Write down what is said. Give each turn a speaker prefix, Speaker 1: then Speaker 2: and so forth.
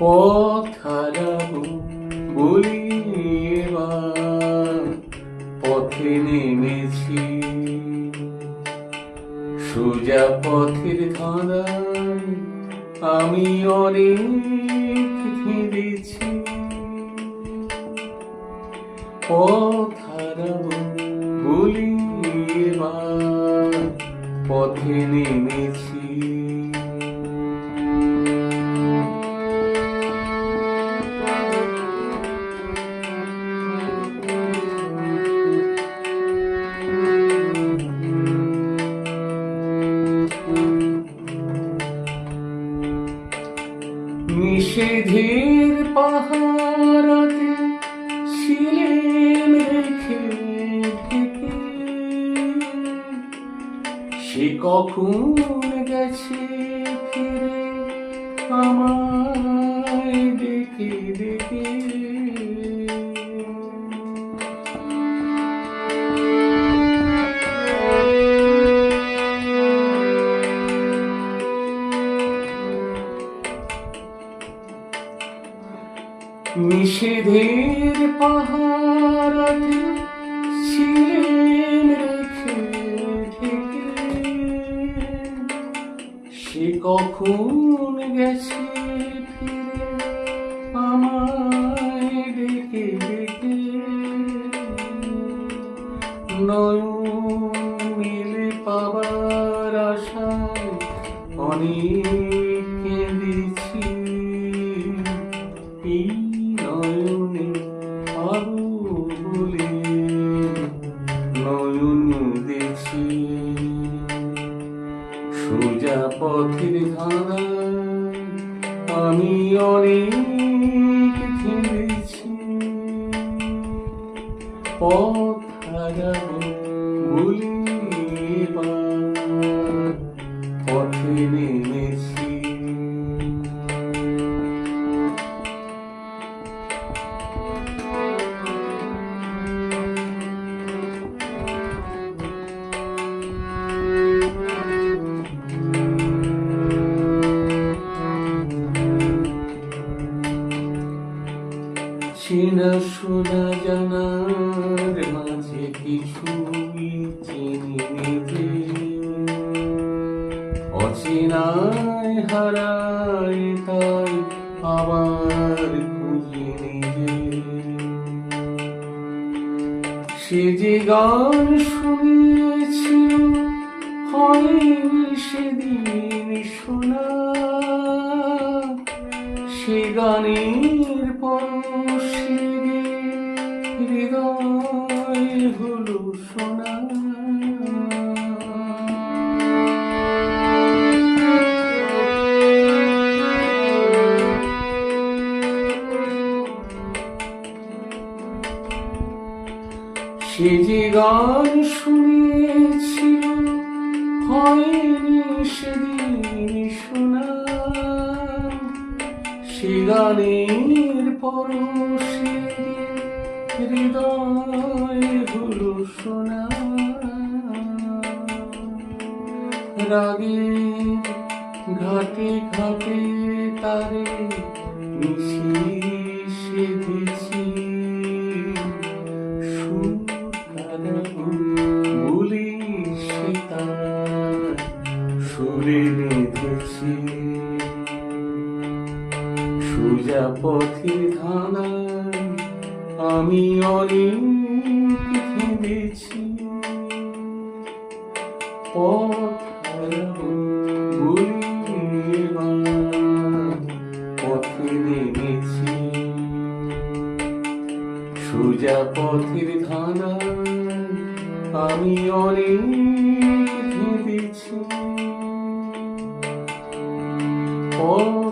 Speaker 1: পথ হারাবো বলি এবার পথে নেমেছি। সোজা পথের ধাঁধায় আমি অনেক ধীরেছি পথ হারাবো বলি পথে নেমেছি। নিষেধের পাহারাতে ছিলেন রেখে সে কখন গেছে ফিরে? নিষেধের পাহারাতে ছিলেন রেখে সে কখন গেছে ফিরে আমায় নয়ন মিলে পাবার আশায় অনেক পথের ধারায় আমি অনেক থেমেছি। পথ হারাবো বলি পথে নেমেছি। চেনা শোনা জানার মাঝে কিছুই চিনি নিজে অচেনায় হারায় তাই আবার খুঁজি নিজে সে যে গান শুনেছিল হয়নি সেদিন শোনা গানের পরশে হৃদয় হলো সোনা। সে যে গান শুনেছিল হয়নি সেদিন শোনা। সে গানের পরশে হৃদয় হলো সোনা। রাগে ঘাটে ঘাটে তারে মিশিয়ে সেধেছি সুর কারাবো বলি সে তার সুরে বেঁধেছি। সোজা পথে ধানায় আমি অনেক ভেবেছি। পথ পথে পথের ধানায় আমি অনেক ভেবেছি। হারাবো